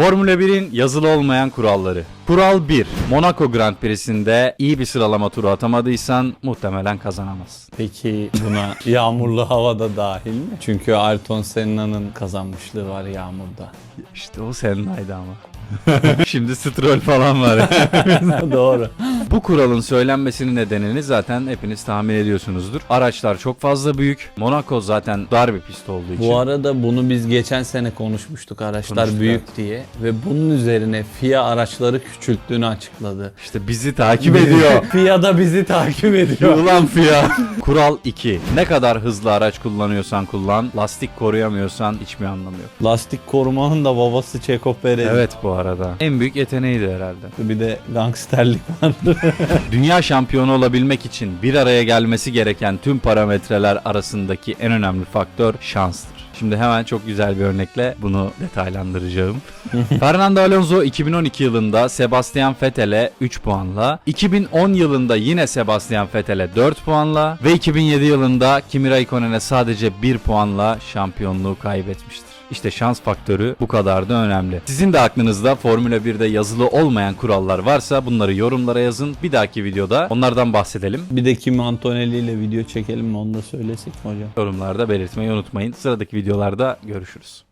Formula 1'in yazılı olmayan kuralları. Kural 1. Monaco Grand Prix'sinde iyi bir sıralama turu atamadıysan muhtemelen kazanamazsın. Peki buna yağmurlu havada dahil mi? Çünkü Ayrton Senna'nın kazanmışlığı var yağmurda. İşte o Senna'ydı ama. Şimdi Stroll falan var. Doğru. Bu kuralın söylenmesinin nedenini zaten hepiniz tahmin ediyorsunuzdur. Araçlar çok fazla büyük. Monaco zaten dar bir pist olduğu için. Bu arada bunu biz geçen sene konuşmuştuk araçlar Konuştuk, büyük diye ve bunun üzerine FIA araçları küçülttüğünü açıkladı. İşte bizi takip ediyor. FIA da bizi takip ediyor. Ulan fiyat. Kural 2. Ne kadar hızlı araç kullanıyorsan kullan, lastik koruyamıyorsan hiçbir anlamı yok. Lastik korumanın da babası Checo Perez. Evet bu arada. En büyük yeteneğiydi herhalde. Bir de gangsterlik vardı. Dünya şampiyonu olabilmek için bir araya gelmesi gereken tüm parametreler arasındaki en önemli faktör şanstır. Şimdi hemen çok güzel bir örnekle bunu detaylandıracağım. Fernando Alonso 2012 yılında Sebastian Vettel'e 3 puanla, 2010 yılında yine Sebastian Vettel'e 4 puanla ve 2007 yılında Kimi Raikkonen'e sadece 1 puanla şampiyonluğu kaybetmiştir. İşte şans faktörü bu kadar da önemli. Sizin de aklınızda Formula 1'de yazılı olmayan kurallar varsa bunları yorumlara yazın. Bir dahaki videoda onlardan bahsedelim. bir de Kim Antonelli ile video çekelim mi onu da söylesek mi hocam? Yorumlarda belirtmeyi unutmayın. Sıradaki videolarda görüşürüz.